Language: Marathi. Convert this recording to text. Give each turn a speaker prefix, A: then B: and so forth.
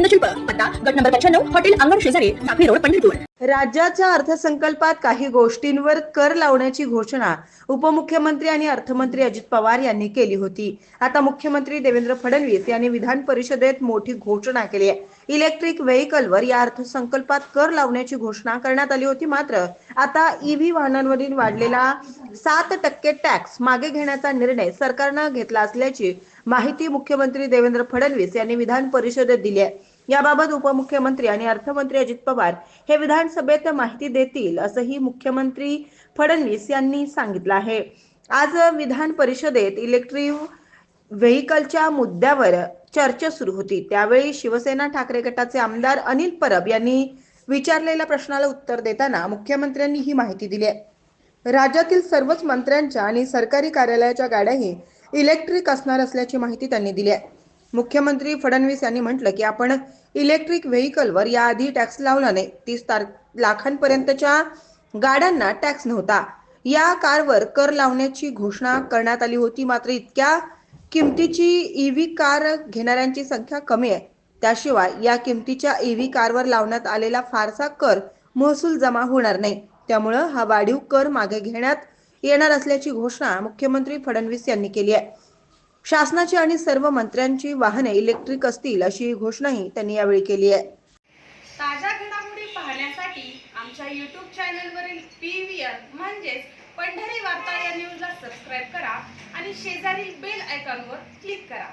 A: गोविंद शिल्प पत्ता गट नंबर पंच्याण्णव हॉटेल अंगण शेजारी साखळी रोड पंढरपूर.
B: राज्याच्या अर्थसंकल्पात काही गोष्टींवर कर लावण्याची घोषणा उपमुख्यमंत्री आणि अर्थमंत्री अजित पवार यांनी केली होती. आता मुख्यमंत्री देवेंद्र फडणवीस यांनी विधान परिषदेत मोठी घोषणा केली आहे. इलेक्ट्रिक व्हेकलवर या अर्थसंकल्पात कर लावण्याची घोषणा करण्यात आली होती मात्र आता ईव्ही वाहनांवरील वाढलेला सात टक्के टॅक्स मागे घेण्याचा निर्णय सरकारनं घेतला असल्याची माहिती मुख्यमंत्री देवेंद्र फडणवीस यांनी विधान परिषदेत दिली आहे. याबाबत उपमुख्यमंत्री आणि अर्थमंत्री अजित पवार हे विधानसभेत माहिती देतील असंही मुख्यमंत्री फडणवीस यांनी सांगितलं आहे. आज विधान परिषदेत इलेक्ट्रिक व्हेकलच्या मुद्द्यावर चर्चा सुरू होती. त्यावेळी शिवसेना ठाकरे गटाचे आमदार अनिल परब यांनी विचारलेल्या प्रश्नाला उत्तर देताना मुख्यमंत्र्यांनी ही माहिती दिली आहे. राज्यातील सर्वच मंत्र्यांच्या आणि सरकारी कार्यालयाच्या गाड्याही इलेक्ट्रिक असणार असल्याची माहिती त्यांनी दिली आहे. मुख्यमंत्री फडणवीस यांनी म्हटलं की आपण इलेक्ट्रिक व्हेकलवर याआधी टॅक्स लावला नाही तीस तार लाखांपर्यंतच्या गाड्यांना टॅक्स नव्हता. या कारवर कर लावण्याची घोषणा करण्यात आली होती. मात्र इतक्या किमतीची ईव्ही कार घेणाऱ्यांची संख्या कमी आहे. त्याशिवाय या किमतीच्या ईव्ही कारवर लावण्यात आलेला फारसा कर महसूल जमा होणार नाही. त्यामुळं हा वाढीव कर मागे घेण्यात येणार असल्याची घोषणा मुख्यमंत्री फडणवीस यांनी केली आहे. शासनाची आणि सर्व मंत्र्यांची वाहने इलेक्ट्रिक असतील अशी घोषणाही त्यांनी यावेळी केली आहे.
C: ताज्या घडामोडी पाहण्यासाठी आमच्या यूट्यूब चॅनलवरील पी व्ही आर म्हणजेच पंढरी वार्ता या न्यूजला सबस्क्राईब करा आणि शेजारील बेल आयकॉनवर क्लिक करा.